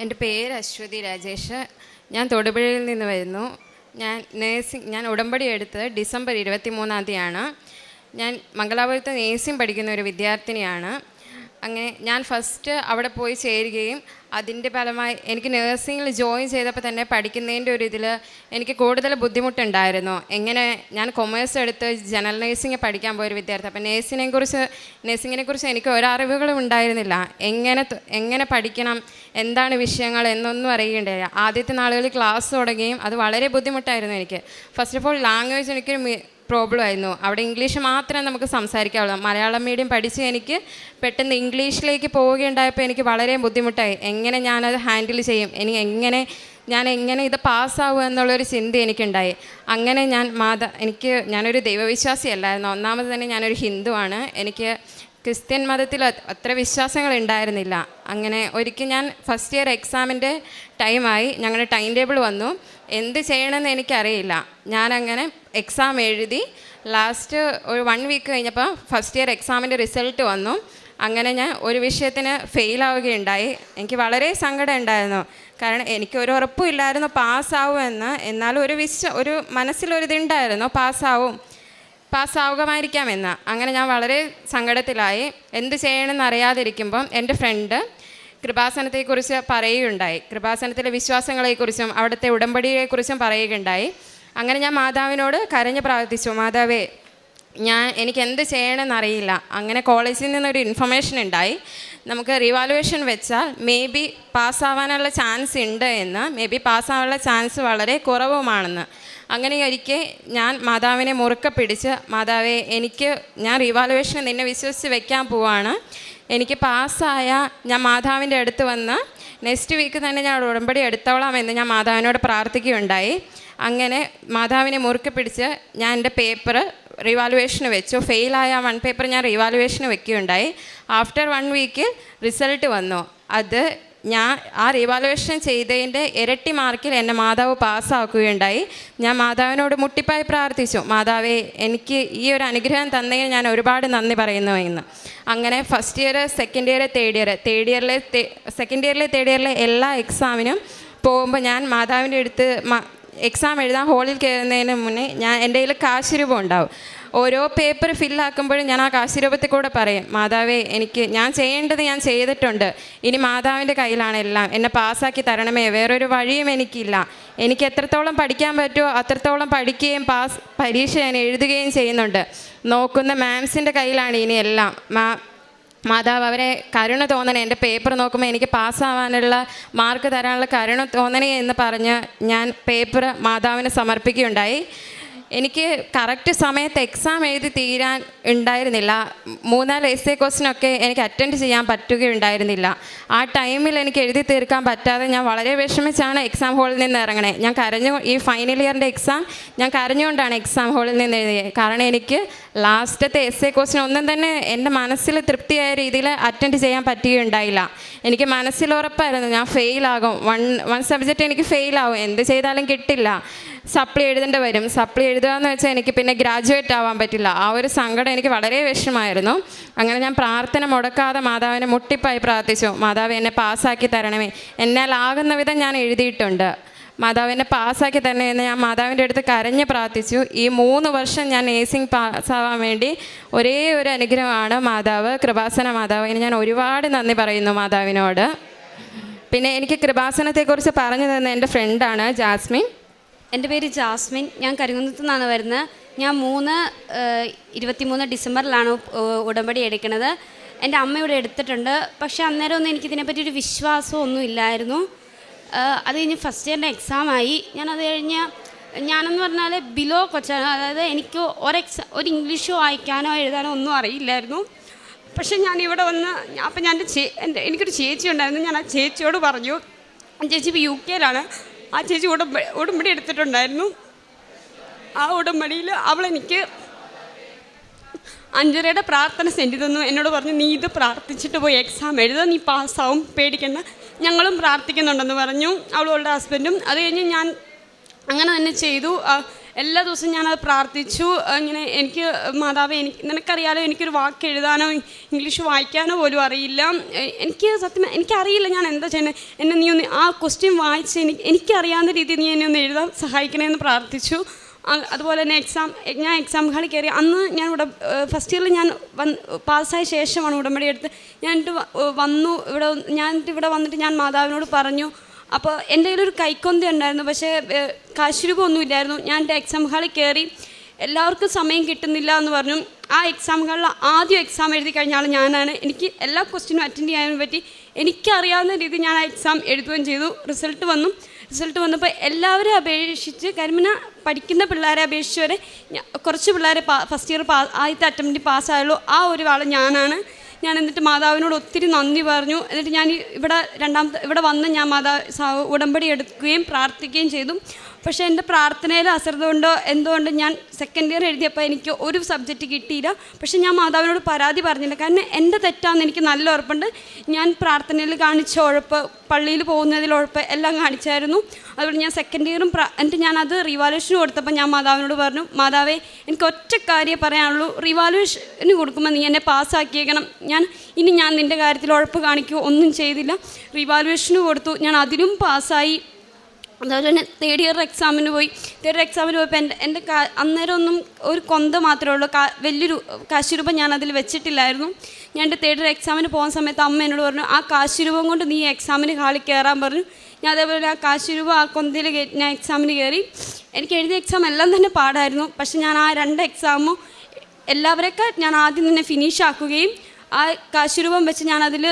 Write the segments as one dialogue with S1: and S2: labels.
S1: എന്റെ പേര് അശ്വതി രാജേഷ്. ഞാൻ തൊടുപുഴയിൽ നിന്ന് വരുന്നു. ഞാൻ നേഴ്സിംഗ് ഞാൻ ഉടമ്പടി എടുത്തത് ഡിസംബർ ഇരുപത്തി മൂന്നാം തീയതിയാണ്. ഞാൻ മംഗലാപുരത്ത് നേഴ്സിംഗ് പഠിക്കുന്ന ഒരു വിദ്യാർത്ഥിനിയാണ്. അങ്ങനെ ഞാൻ ഫസ്റ്റ് അവിടെ പോയി ചേരുകയും അതിന്റെ ഫലമായി എനിക്ക് നേഴ്സിംഗിൽ ജോയിൻ ചെയ്തപ്പോൾ തന്നെ പഠിക്കുന്നതിന്റെ ഒരു ഇതിൽ എനിക്ക് കൂടുതൽ ബുദ്ധിമുട്ടുണ്ടായിരുന്നു. എങ്ങനെ ഞാൻ കൊമേഴ്സ് എടുത്ത് ജനറൽ നേഴ്സിംഗ് പഠിക്കാൻ പോയൊരു വിദ്യാർത്ഥി. അപ്പോൾ നേഴ്സിനെ കുറിച്ച് നേഴ്സിങ്ങിനെ കുറിച്ച് എനിക്ക് ഒരറിവുകളും ഉണ്ടായിരുന്നില്ല. എങ്ങനെ എങ്ങനെ പഠിക്കണം എന്താണ് വിഷയങ്ങൾ എന്നൊന്നും അറിയണ്ടായില്ല ആദ്യത്തെ നാളുകളിൽ ക്ലാസ് തുടങ്ങുകയും അത് വളരെ ബുദ്ധിമുട്ടായിരുന്നു എനിക്ക്. ഫസ്റ്റ് ഓഫ് ഓൾ ലാംഗ്വേജ് എനിക്കൊരു പ്രോബ്ലം ആയിരുന്നു. അവിടെ ഇംഗ്ലീഷ് മാത്രമേ നമുക്ക് സംസാരിക്കാവുള്ളൂ. മലയാളം മീഡിയം പഠിച്ച് എനിക്ക് പെട്ടെന്ന് ഇംഗ്ലീഷിലേക്ക് പോവുകയുണ്ടായപ്പോൾ എനിക്ക് വളരെ ബുദ്ധിമുട്ടായി. എങ്ങനെ ഞാനത് ഹാൻഡിൽ ചെയ്യും? ഇനി എങ്ങനെ ഞാൻ എങ്ങനെ ഇത് പാസ്സാവും എന്നുള്ളൊരു ചിന്ത എനിക്കുണ്ടായി. അങ്ങനെ ഞാൻ മാതാ എനിക്ക് ഞാനൊരു ദൈവവിശ്വാസിയല്ലായിരുന്നു. ഒന്നാമത് തന്നെ ഞാനൊരു ഹിന്ദുവാണ്. എനിക്ക് ക്രിസ്ത്യൻ മതത്തിൽ അത്ര വിശ്വാസങ്ങൾ ഉണ്ടായിരുന്നില്ല. അങ്ങനെ ഒരിക്കൽ ഞാൻ ഫസ്റ്റ് ഇയർ എക്സാമിന്റെ ടൈമായി ഞങ്ങളുടെ ടൈം ടേബിൾ വന്നു. എന്ത് ചെയ്യണമെന്ന് എനിക്കറിയില്ല. ഞാനങ്ങനെ എക്സാം എഴുതി ലാസ്റ്റ് ഒരു വൺ വീക്ക് കഴിഞ്ഞപ്പോൾ ഫസ്റ്റ് ഇയർ എക്സാമിന്റെ റിസൾട്ട് വന്നു. അങ്ങനെ ഞാൻ ഒരു വിഷയത്തിന് ഫെയിലാവുകയുണ്ടായി എനിക്ക് വളരെ സങ്കടം ഉണ്ടായിരുന്നു. കാരണം എനിക്ക് ഒരു ഉറപ്പും ഇല്ലായിരുന്നു പാസ്സാവുമെന്ന് എന്നാലും ഒരു വിശ്വ ഒരു മനസ്സിലൊരിതുണ്ടായിരുന്നു പാസ്സാവും പാസ്സാവുകമായിരിക്കാമെന്ന് അങ്ങനെ ഞാൻ വളരെ സങ്കടത്തിലായി. എന്ത് ചെയ്യണമെന്ന് അറിയാതിരിക്കുമ്പം എന്റെ ഫ്രണ്ട് കൃപാസനത്തെക്കുറിച്ച് പറയുകയുണ്ടായി. കൃപാസനത്തിലെ വിശ്വാസങ്ങളെക്കുറിച്ചും അവിടുത്തെ ഉടമ്പടിയെക്കുറിച്ചും പറയുകയുണ്ടായി. അങ്ങനെ ഞാൻ മാതാവിനോട് കരഞ്ഞ് പ്രാർത്ഥിച്ചു. മാതാവേ ഞാൻ എനിക്ക് എന്ത് ചെയ്യണമെന്ന് അറിയില്ല അങ്ങനെ കോളേജിൽ നിന്നൊരു ഇൻഫർമേഷൻ ഉണ്ടായി. നമുക്ക് റിവാലുവേഷൻ വെച്ചാൽ മേ ബി പാസ്സാവാനുള്ള ചാൻസ് ഉണ്ട് എന്ന്. മേ ബി പാസ്സാവാനുള്ള ചാൻസ് വളരെ കുറവുമാണെന്ന്. അങ്ങനെ ഒരിക്കൽ ഞാൻ മാതാവിനെ മുറുക്കെ പിടിച്ച് മാതാവെ എനിക്ക് ഞാൻ റിവാലുവേഷൻ നിന്നെ വിശ്വസിച്ച് വെക്കാൻ പോവാണ്. എനിക്ക് പാസ്സായ ഞാൻ മാതാവിന്റെ അടുത്ത് വന്ന് നെക്സ്റ്റ് വീക്ക് തന്നെ ഞാൻ ഉടമ്പടി എടുത്തോളാം എന്ന് ഞാൻ മാതാവിനോട് പ്രാർത്ഥിക്കുകയുണ്ടായി. അങ്ങനെ മാതാവിനെ മുറുക്കെ പിടിച്ച് ഞാൻ എന്റെ പേപ്പർ റിവാലുവേഷന് വെച്ചു. ഫെയിലായ വൺ പേപ്പർ ഞാൻ റിവാലുവേഷന് വെക്കുകയുണ്ടായി. ആഫ്റ്റർ വൺ വീക്ക് റിസൾട്ട് വന്നു. അത് ഞാൻ ആ റീവാലുവേഷൻ ചെയ്തതിന്റെ ഇരട്ടി മാർക്കിൽ എന്നെ മാതാവ് പാസ്സാക്കുകയുണ്ടായി. ഞാൻ മാതാവിനോട് മുട്ടിപ്പായി പ്രാർത്ഥിച്ചു. മാതാവേ എനിക്ക് ഈ ഒരു അനുഗ്രഹം തന്നതിന് ഞാൻ ഒരുപാട് നന്ദി പറയുന്നു എന്ന്. അങ്ങനെ first year second year third year third ഇയറിലെ second ഇയറിലെ തേർഡ് ഇയറിലെ എല്ലാ എക്സാമിനും പോകുമ്പോൾ ഞാൻ മാതാവിന്റെ അടുത്ത് എക്സാം എഴുതാൻ ഹോളിൽ കയറുന്നതിന് മുന്നേ ഞാൻ എന്റെ കയ്യിൽ കാശ് രൂപം ഉണ്ടാവും. ഓരോ പേപ്പർ ഫില്ലാക്കുമ്പോഴും ഞാൻ ആ കാശിരൂപത്തിൽ കൂടെ പറയും മാതാവേ എനിക്ക് ഞാൻ ചെയ്യേണ്ടത് ഞാൻ ചെയ്തിട്ടുണ്ട്. ഇനി മാതാവിന്റെ കയ്യിലാണ് എല്ലാം. എന്നെ പാസ്സാക്കി തരണമേ. വേറൊരു വഴിയും എനിക്കില്ല. എനിക്ക് എത്രത്തോളം പഠിക്കാൻ പറ്റുമോ അത്രത്തോളം പഠിക്കുകയും പാസ് പരീക്ഷ ഞാൻ എഴുതുകയും ചെയ്യുന്നുണ്ട്. നോക്കുന്ന മാംസിന്റെ കയ്യിലാണ് ഇനി എല്ലാം. മാ മാതാവ് അവരെ കരുണ തോന്നണേ. എന്റെ പേപ്പർ നോക്കുമ്പോൾ എനിക്ക് പാസ്സാവാനുള്ള മാർക്ക് തരാനുള്ള കരുണ തോന്നണേ എന്ന് പറഞ്ഞ് ഞാൻ പേപ്പർ മാതാവിന് സമർപ്പിക്കുകയുണ്ടായി. എനിക്ക് കറക്റ്റ് സമയത്ത് എക്സാം എഴുതി തീരാൻ ഉണ്ടായിരുന്നില്ല. മൂന്നാൽ എസ് എ ക്വസ്റ്റിനൊക്കെ എനിക്ക് അറ്റൻഡ് ചെയ്യാൻ പറ്റുകയുണ്ടായിരുന്നില്ല. ആ ടൈമിൽ എനിക്ക് എഴുതി തീർക്കാൻ പറ്റാതെ ഞാൻ വളരെ വിഷമിച്ചാണ് എക്സാം ഹാളിൽ നിന്ന് ഇറങ്ങണേ. ഞാൻ കരഞ്ഞു ഈ ഫൈനൽ ഇയറിന്റെ എക്സാം ഞാൻ കരഞ്ഞുകൊണ്ടാണ് എക്സാം ഹാളിൽ നിന്ന് എഴുതിയത് കാരണം എനിക്ക് ലാസ്റ്റത്തെ എസ് എ ക്വസ്റ്റിന് ഒന്നും തന്നെ എന്റെ മനസ്സിൽ തൃപ്തിയായ രീതിയിൽ അറ്റൻഡ് ചെയ്യാൻ പറ്റുകയുണ്ടായില്ല. എനിക്ക് മനസ്സിൽ ഉറപ്പായിരുന്നു ഞാൻ ഫെയിലാകും വൺ വൺ സബ്ജക്റ്റ് എനിക്ക് ഫെയിലാകും എന്ത് ചെയ്താലും കിട്ടില്ല. സപ്ലി എഴുതേണ്ടി വരും. സപ്ലി എഴുതുക എന്ന് വെച്ചാൽ എനിക്ക് പിന്നെ ഗ്രാജുവേറ്റ് ആവാൻ പറ്റില്ല. ആ ഒരു സങ്കടം എനിക്ക് വളരെ വിഷമമായിരുന്നു. അങ്ങനെ ഞാൻ പ്രാർത്ഥന മുടക്കാതെ മാതാവിനെ മുട്ടിപ്പായി പ്രാർത്ഥിച്ചു. മാതാവ് എന്നെ പാസ്സാക്കി തരണമേ. എന്നാൽ ആകുന്ന വിധം ഞാൻ എഴുതിയിട്ടുണ്ട്. മാതാവിനെ പാസ്സാക്കി തന്നെ എന്ന് ഞാൻ മാതാവിന്റെ അടുത്ത് കരഞ്ഞ് പ്രാർത്ഥിച്ചു. ഈ മൂന്ന് വർഷം ഞാൻ നേഴ്സിംഗ് പാസ്സാവാൻ വേണ്ടി ഒരേ ഒരു അനുഗ്രഹമാണ് മാതാവ്. കൃപാസന മാതാവ്. ഇനി ഞാൻ ഒരുപാട് നന്ദി പറയുന്നു മാതാവിനോട്. പിന്നെ എനിക്ക് കൃപാസനത്തെക്കുറിച്ച് പറഞ്ഞു തന്ന എന്റെ ഫ്രണ്ടാണ് ജാസ്മിൻ.
S2: എന്റെ പേര് ജാസ്മിൻ. ഞാൻ കരിങ്കുന്നത്തു നിന്നാണ് വരുന്നത്. ഞാൻ മൂന്ന് ഇരുപത്തിമൂന്ന് ഡിസംബറിലാണ് ഉടമ്പടി എടുക്കുന്നത്. എന്റെ അമ്മ ഇവിടെ എടുത്തിട്ടുണ്ട്. പക്ഷെ അന്നേരം ഒന്നും എനിക്കിതിനെപ്പറ്റി ഒരു വിശ്വാസം ഒന്നും ഇല്ലായിരുന്നു. അത് കഴിഞ്ഞ് ഫസ്റ്റ് ഇയറിന്റെ എക്സാം ആയി. ഞാൻ അത് കഴിഞ്ഞ് ഞാനെന്ന് പറഞ്ഞാൽ ബിലോ കൊച്ചാണ് അതായത് എനിക്ക് ഒരു എക്സാ ഒരു ഇംഗ്ലീഷോ വായിക്കാനോ എഴുതാനോ ഒന്നും അറിയില്ലായിരുന്നു. പക്ഷേ ഞാൻ ഇവിടെ വന്ന് അപ്പം ഞാൻ ചേ എന്റെ എനിക്കൊരു ചേച്ചി ഉണ്ടായിരുന്നു. ഞാൻ ആ ചേച്ചിയോട് പറഞ്ഞു ചേച്ചി ഇപ്പോൾ യു കെയിലാണ് ആ ചേച്ചി ഉടമ്പ ഉടമ്പടി എടുത്തിട്ടുണ്ടായിരുന്നു. ആ ഉടമ്പടിയിൽ അവളെനിക്ക് അഞ്ചരയുടെ പ്രാർത്ഥന സെൻഡ് തന്നു എന്നോട് പറഞ്ഞു നീ ഇത് പ്രാർത്ഥിച്ചിട്ട് പോയി എക്സാം എഴുത നീ പാസ്സാവും പേടിക്കണ്ട. ഞങ്ങളും പ്രാർത്ഥിക്കുന്നുണ്ടെന്ന് പറഞ്ഞു. അവളുടെ ഹസ്ബൻഡും അത് കഴിഞ്ഞ് ഞാൻ അങ്ങനെ തന്നെ ചെയ്തു.
S3: എല്ലാ ദിവസവും ഞാനത് പ്രാർത്ഥിച്ചു. ഇങ്ങനെ എനിക്ക് മാതാവ് എനിക്ക് നിനക്കറിയാലോ എനിക്കൊരു വാക്ക് എഴുതാനോ ഇംഗ്ലീഷ് വായിക്കാനോ പോലും അറിയില്ല. എനിക്ക് സത്യം എനിക്കറിയില്ല ഞാൻ എന്താ ചെയ്യുന്നത് എന്നെ നീ ഒന്ന് ആ ക്വസ്റ്റ്യൻ വായിച്ച് എനിക്ക് എനിക്കറിയാവുന്ന രീതിയിൽ നീ എന്നെ ഒന്ന് എഴുതാൻ സഹായിക്കണമെന്ന് പ്രാർത്ഥിച്ചു. അതുപോലെ തന്നെ എക്സാം ഞാൻ എക്സാം ഹാളിൽ കയറി അന്ന് ഞാൻ ഇവിടെ ഫസ്റ്റ് ഇയറിൽ ഞാൻ വന്ന് പാസ്സായ ശേഷമാണ് ഉടമ്പടി എടുത്ത്. ഞാൻ വന്നു ഇവിടെ ഞാൻ ഇവിടെ വന്നിട്ട് ഞാൻ മാതാവിനോട് പറഞ്ഞു അപ്പോൾ എന്റെ കയ്യിലൊരു കൈക്കൊന്ത ഉണ്ടായിരുന്നു. പക്ഷേ കാശ് രൂപ ഒന്നും ഇല്ലായിരുന്നു ഞാൻ എന്റെ എക്സാം ഹാളിൽ കയറി എല്ലാവർക്കും സമയം കിട്ടുന്നില്ല എന്ന് പറഞ്ഞു. ആ എക്സാം ഹാളിൽ ആദ്യം എക്സാം എഴുതി കഴിഞ്ഞാൽ ഞാനാണ്. എനിക്ക് എല്ലാ ക്വസ്റ്റിനും അറ്റൻഡ് ചെയ്യാനും പറ്റി. എനിക്കറിയാവുന്ന രീതിയിൽ ഞാൻ ആ എക്സാം എഴുതുകയും ചെയ്തു. റിസൾട്ട് വന്നു. റിസൾട്ട് വന്നപ്പോൾ എല്ലാവരെ അപേക്ഷിച്ച് കരിമിന പഠിക്കുന്ന പിള്ളേരെ അപേക്ഷിച്ച് വരെ കുറച്ച് പിള്ളേരെ ഫസ്റ്റ് ഇയർ പാ ആദ്യത്തെ അറ്റംപ്റ്റ് പാസ്സായുള്ളൂ ആ ഒരു ആൾ ഞാനാണ്. ഞാൻ എന്നിട്ട് മാതാവിനോട് ഒത്തിരി നന്ദി പറഞ്ഞു. എന്നിട്ട് ഞാൻ ഇവിടെ രണ്ടാമത്തെ ഇവിടെ വന്ന് ഞാൻ മാതാ ഉടമ്പടി എടുക്കുകയും പ്രാർത്ഥിക്കുകയും ചെയ്തു. പക്ഷേ എന്റെ പ്രാർത്ഥനയിൽ അശ്രദ്ധ കൊണ്ടോ എന്തുകൊണ്ട് ഞാൻ സെക്കൻഡ് ഇയർ എഴുതിയപ്പോൾ എനിക്ക് ഒരു സബ്ജക്റ്റ് കിട്ടിയില്ല. പക്ഷേ ഞാൻ മാതാവിനോട് പരാതി പറഞ്ഞില്ല. കാരണം എന്റെ തെറ്റാണെന്ന് എനിക്ക് നല്ല ഉറപ്പുണ്ട്. ഞാൻ പ്രാർത്ഥനയിൽ കാണിച്ച ഉഴപ്പ് പള്ളിയിൽ പോകുന്നതിൽ ഉഴപ്പ് എല്ലാം കാണിച്ചായിരുന്നു. അതുപോലെ ഞാൻ സെക്കൻഡ് ഇയറും എന്നിട്ട് ഞാനത് റിവാലുവേഷന് കൊടുത്തപ്പോൾ ഞാൻ മാതാവിനോട് പറഞ്ഞു മാതാവേ എനിക്ക് ഒറ്റ കാര്യം പറയാനുള്ളൂ. റിവാലുവേഷന് കൊടുക്കുമ്പോൾ നീ എന്നെ പാസ്സാക്കിയേക്കണം ഞാൻ ഇനി ഞാൻ നിന്റെ കാര്യത്തിൽ ഉഴപ്പ് കാണിക്കുകയോ ഒന്നും ചെയ്തില്ല. റിവാലുവേഷന് കൊടുത്തു. ഞാൻ അതിലും പാസ്സായി അതുപോലെ തന്നെ തേർഡ് ഇയർ എക്സാമിന് പോയി. തേർഡ് ഇയർ എക്സാമിന് പോയപ്പോൾ എന്റെ എന്റെ അന്നേരം ഒരു കൊന്ത മാത്രമേ ഉള്ളൂ. കാ വലിയൊരു കാശ് രൂപം ഞാൻ അതിൽ വെച്ചിട്ടില്ലായിരുന്നു. ഞാൻ എന്റെ തേർഡ് ഇയർ എക്സാമിന് പോകുന്ന സമയത്ത് അമ്മ എന്നോട് പറഞ്ഞു ആ കാശ് രൂപം കൊണ്ട് നീ എക്സാമിന് ഹാളിൽ കയറാൻ പറഞ്ഞു. ഞാൻ അതേപോലെ ആ കാശ് രൂപ ആ കൊന്തയിൽ ഞാൻ എക്സാമിന് കയറി. എനിക്ക് എഴുതിയ എക്സാം എല്ലാം തന്നെ പാടായിരുന്നു. പക്ഷെ ഞാൻ ആ രണ്ട് എക്സാമും എല്ലാവരെയൊക്കെ ഞാൻ ആദ്യം തന്നെ ഫിനിഷ് ആക്കുകയും ആ കാശുരൂപം വെച്ച് ഞാൻ അതിൽ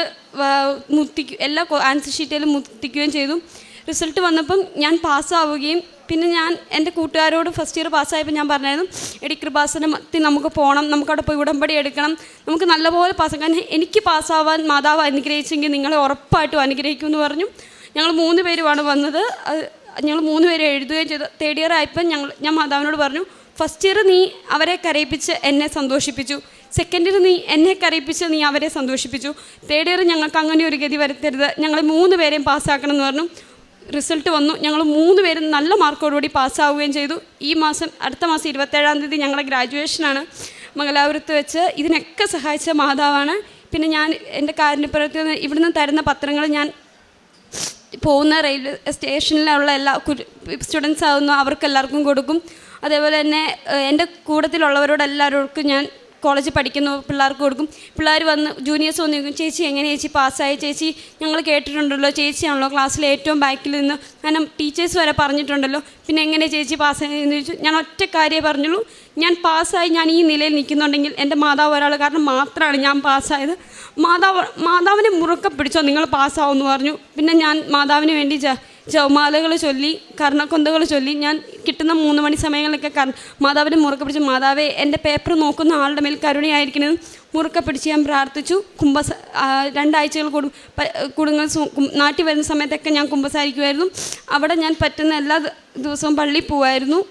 S3: മുത്തിക്കും എല്ലാ ആൻസർ ഷീറ്റിലും മുത്തിക്കുകയും ചെയ്തു. റിസൾട്ട് വന്നപ്പം ഞാൻ പാസ്സാവുകയും പിന്നെ ഞാൻ എന്റെ കൂട്ടുകാരോട് ഫസ്റ്റ് ഇയർ പാസ്സായപ്പോൾ ഞാൻ പറഞ്ഞായിരുന്നു എടി കൃപാസനത്തിൽ നമുക്ക് പോകണം നമുക്കവിടെ പോയി ഉടമ്പടി എടുക്കണം. നമുക്ക് നല്ലപോലെ പാസ്സാക്കാം കാരണം എനിക്ക് പാസ്സാവാൻ മാതാവ് അനുഗ്രഹിച്ചെങ്കിൽ നിങ്ങളെ ഉറപ്പായിട്ടും അനുഗ്രഹിക്കും എന്ന് പറഞ്ഞു. ഞങ്ങൾ മൂന്ന് പേരുമാണ് വന്നത്. ഞങ്ങൾ മൂന്ന് പേര് എഴുതുകയും ചെയ്തു. തേർഡ് ഇയർ ആയപ്പോൾ ഞങ്ങൾ ഞാൻ മാതാവിനോട് പറഞ്ഞു ഫസ്റ്റ് ഇയർ നീ അവരെ കരയിപ്പിച്ച് എന്നെ സന്തോഷിപ്പിച്ചു. സെക്കൻഡ് ഇയർ നീ എന്നെ കരയിപ്പിച്ച് നീ അവരെ സന്തോഷിപ്പിച്ചു. തേർഡ് ഇയർ ഞങ്ങൾക്ക് അങ്ങനെ ഒരു ഗതി വരുത്തരുത്. ഞങ്ങൾ മൂന്ന് പേരെയും പാസ്സാക്കണം എന്ന് പറഞ്ഞു. റിസൾട്ട് വന്നു. ഞങ്ങൾ മൂന്ന് പേരും നല്ല മാർക്കോടുകൂടി പാസ്സാവുകയും ചെയ്തു. ഈ മാസം അടുത്ത മാസം ഇരുപത്തേഴാം തീയതി ഞങ്ങളുടെ ഗ്രാജുവേഷനാണ് മംഗലാപുരത്ത് വെച്ച് ഇതിനൊക്കെ സഹായിച്ച മാതാവാണ്. പിന്നെ ഞാൻ എന്റെ കാരുണ്യപ്രവൃത്തി ഇവിടുന്ന് തരുന്ന പത്രങ്ങൾ ഞാൻ പോകുന്ന റെയിൽവേ സ്റ്റേഷനിലുള്ള എല്ലാ സ്റ്റുഡൻസ് ആവുന്നു അവർക്കെല്ലാവർക്കും കൊടുക്കും. അതേപോലെ തന്നെ എന്റെ കൂട്ടത്തിലുള്ളവരോട് എല്ലാവർക്കും ഞാൻ കോളേജിൽ പഠിക്കുന്ന പിള്ളേർക്ക് കൊടുക്കും. പിള്ളേർ വന്ന് ജൂനിയേഴ്സ് വന്ന് ചോദിക്കും ചേച്ചി എങ്ങനെ ചേച്ചി? പാസ്സായി ചേച്ചി? ഞങ്ങൾ കേട്ടിട്ടുണ്ടല്ലോ ചേച്ചിയാണല്ലോ ക്ലാസ്സിലെ ഏറ്റവും ബാക്കിൽ നിന്ന്. കാരണം ടീച്ചേഴ്സ് വരെ പറഞ്ഞിട്ടുണ്ടല്ലോ പിന്നെ എങ്ങനെ ചേച്ചി പാസ്സായി എന്ന് ചോദിച്ചു. ഞാൻ ഒറ്റ കാര്യം പറഞ്ഞുള്ളൂ. ഞാൻ പാസ്സായി ഞാൻ ഈ നിലയിൽ നിൽക്കുന്നുണ്ടെങ്കിൽ എന്റെ മാതാവ് ഒരാൾ കാരണം മാത്രമാണ് ഞാൻ പാസ്സായത് മാതാവ് മാതാവിനെ മുറുക്കെ പിടിച്ചോ നിങ്ങൾ പാസ്സാവും എന്ന് പറഞ്ഞു. പിന്നെ ഞാൻ മാതാവിന് വേണ്ടി ജവമാലകൾ ചൊല്ലി കർണക്കൊന്തകൾ ചൊല്ലി ഞാൻ കിട്ടുന്ന മൂന്ന് മണി സമയങ്ങളിലൊക്കെ കർ മാതാവിനെ മുറുക്കെ പിടിച്ച് മാതാവെ എന്റെ പേപ്പർ നോക്കുന്ന ആളുടെ മേൽ കരുണയായിരിക്കണമെന്ന് മുറുക്കെ പിടിച്ച് ഞാൻ പ്രാർത്ഥിച്ചു. കുംഭസ രണ്ടാഴ്ചകൾ കൂടും പ- കൂടുന്ന സു- കും- നാട്ടിൽ വരുന്ന സമയത്തൊക്കെ ഞാൻ കുംഭസാരിക്കുമായിരുന്നു. അവിടെ ഞാൻ പറ്റുന്ന എല്ലാ ദിവസവും പള്ളിയിൽ പോവായിരുന്നു.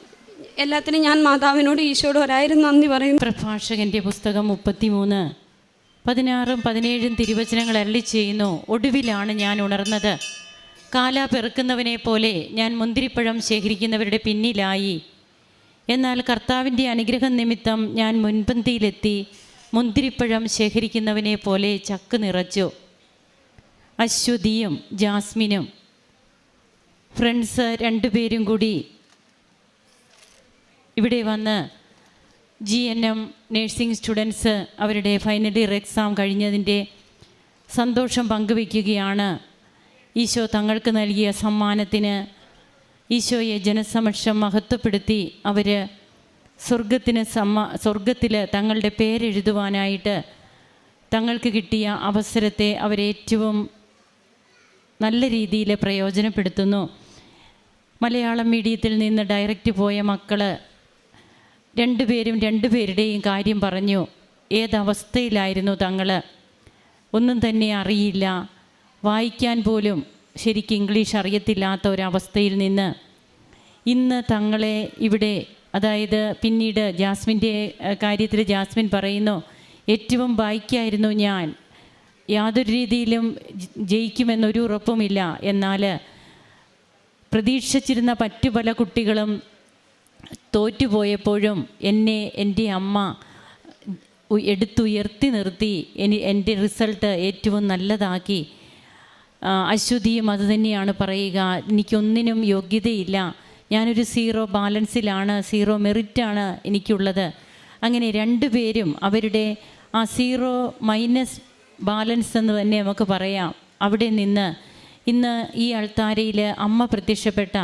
S3: എല്ലാത്തിനും ഞാൻ മാതാവിനോട് ഈശോയോട് ഒരായിരം നന്ദി പറയുന്നു.
S4: പ്രഭാഷകന്റെ പുസ്തകം മുപ്പത്തിമൂന്ന് പതിനാറും പതിനേഴും തിരുവചനങ്ങൾ അരളി ചെയ്യുന്നു. ഒടുവിലാണ് ഞാൻ ഉണർന്നത്. കാല പെറുക്കുന്നവനെ പോലെ ഞാൻ മുന്തിരിപ്പഴം ശേഖരിക്കുന്നവരുടെ പിന്നിലായി. എന്നാൽ കർത്താവിന്റെ അനുഗ്രഹം നിമിത്തം ഞാൻ മുൻപന്തിയിലെത്തി മുന്തിരിപ്പഴം ശേഖരിക്കുന്നവനെ പോലെ ചക്ക് നിറച്ചു. അശ്വതിയും ജാസ്മിനും. ഫ്രണ്ട്സ് രണ്ടുപേരും കൂടി ഇവിടെ വന്ന് G N M nursing students അവരുടെ ഫൈനൽ ഇയർ എക്സാം കഴിഞ്ഞതിന്റെ സന്തോഷം പങ്കുവയ്ക്കുകയാണ്. ഈശോ തങ്ങൾക്ക് നൽകിയ സമ്മാനത്തിന് ഈശോയെ ജനസമക്ഷം മഹത്വപ്പെടുത്തി അവർ സ്വർഗത്തിന് സമ്മ സ്വർഗത്തിൽ തങ്ങളുടെ പേരെഴുതുവാനായിട്ട് തങ്ങൾക്ക് കിട്ടിയ അവസരത്തെ അവരേറ്റവും നല്ല രീതിയിൽ പ്രയോജനപ്പെടുത്തുന്നു. മലയാളം മീഡിയത്തിൽ നിന്ന് ഡയറക്റ്റ് പോയ മക്കൾ രണ്ടുപേരും രണ്ടുപേരുടെയും കാര്യം പറഞ്ഞു. ഏതവസ്ഥയിലായിരുന്നു തങ്ങൾ ഒന്നും തന്നെ അറിയില്ല. വായിക്കാൻ പോലും ശരിക്കും ഇംഗ്ലീഷ് അറിയത്തില്ലാത്ത ഒരവസ്ഥയിൽ നിന്ന് ഇന്ന് തങ്ങളെ ഇവിടെ അതായത് പിന്നീട് ജാസ്മിന്റെ കാര്യത്തിൽ ജാസ്മിൻ പറയുന്നു ഏറ്റവും ബായിക്കായിരുന്നു ഞാൻ. യാതൊരു രീതിയിലും ജയിക്കുമെന്നൊരു ഉറപ്പുമില്ല. എന്നാൽ പ്രതീക്ഷിച്ചിരുന്ന മറ്റു പല കുട്ടികളും തോറ്റുപോയപ്പോഴും എന്നെ എന്റെ അമ്മ എടുത്തുയർത്തി നിർത്തി എനി എന്റെ റിസൾട്ട് ഏറ്റവും നല്ലതാക്കി ആ, അത് തന്നെയാണ് പറയുക. എനിക്കൊന്നിനും യോഗ്യതയില്ല. ഞാനൊരു സീറോ ബാലൻസിലാണ് സീറോ മെറിറ്റാണ് എനിക്കുള്ളത്. അങ്ങനെ രണ്ടുപേരും അവരുടെ ആ സീറോ മൈനസ് ബാലൻസ് എന്ന് തന്നെ നമുക്ക് പറയാം. അവിടെ നിന്ന് ഇന്ന് ഈ അൾത്താരയിൽ അമ്മ പ്രത്യക്ഷപ്പെട്ട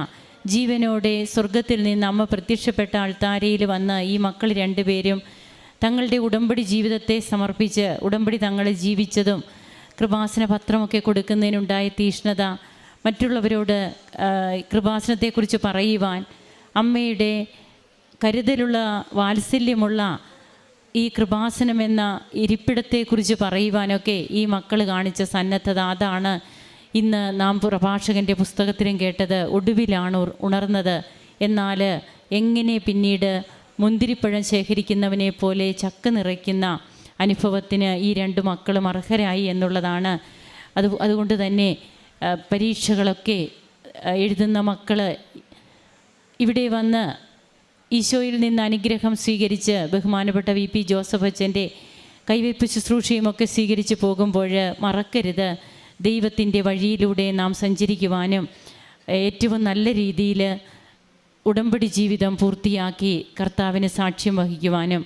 S4: ജീവനോടെ സ്വർഗത്തിൽ നിന്ന് അമ്മ പ്രത്യക്ഷപ്പെട്ട അൾത്താരയിൽ വന്ന് ഈ മക്കൾ രണ്ടുപേരും തങ്ങളുടെ ഉടമ്പടി ജീവിതത്തെ സമർപ്പിച്ച് ഉടമ്പടി തങ്ങൾ ജീവിച്ചതും കൃപാസന പത്രമൊക്കെ കൊടുക്കുന്നതിനുണ്ടായ തീഷ്ണത മറ്റുള്ളവരോട് കൃപാസനത്തെക്കുറിച്ച് പറയുവാൻ അമ്മയുടെ കരുതലുള്ള വാത്സല്യമുള്ള ഈ കൃപാസനം എന്ന ഇരിപ്പിടത്തെക്കുറിച്ച് പറയുവാനൊക്കെ ഈ മക്കൾ കാണിച്ച സന്നദ്ധത അതാണ് ഇന്ന് നാം പ്രഭാഷകന്റെ പുസ്തകത്തിലും കേട്ടത് ഒടുവിലാണ് ഉണർന്നത്. എന്നാൽ എങ്ങനെ പിന്നീട് മുന്തിരിപ്പഴം ശേഖരിക്കുന്നവനെ പോലെ ചക്ക നിറയ്ക്കുന്ന അനുഭവത്തിന് ഈ രണ്ട് മക്കളും അർഹരായി എന്നുള്ളതാണ്. അത് അതുകൊണ്ട് തന്നെ പരീക്ഷകളൊക്കെ എഴുതുന്ന മക്കൾ ഇവിടെ വന്ന് ഈശോയിൽ നിന്ന് അനുഗ്രഹം സ്വീകരിച്ച് ബഹുമാനപ്പെട്ട വി പി ജോസഫ് അച്ഛന്റെ കൈവയ്പ് ശുശ്രൂഷയുമൊക്കെ സ്വീകരിച്ച് പോകുമ്പോൾ മറക്കരുത്. ദൈവത്തിന്റെ വഴിയിലൂടെ നാം സഞ്ചരിക്കുവാനും ഏറ്റവും നല്ല രീതിയിൽ ഉടമ്പടി ജീവിതം പൂർത്തിയാക്കി കർത്താവിന് സാക്ഷ്യം വഹിക്കുവാനും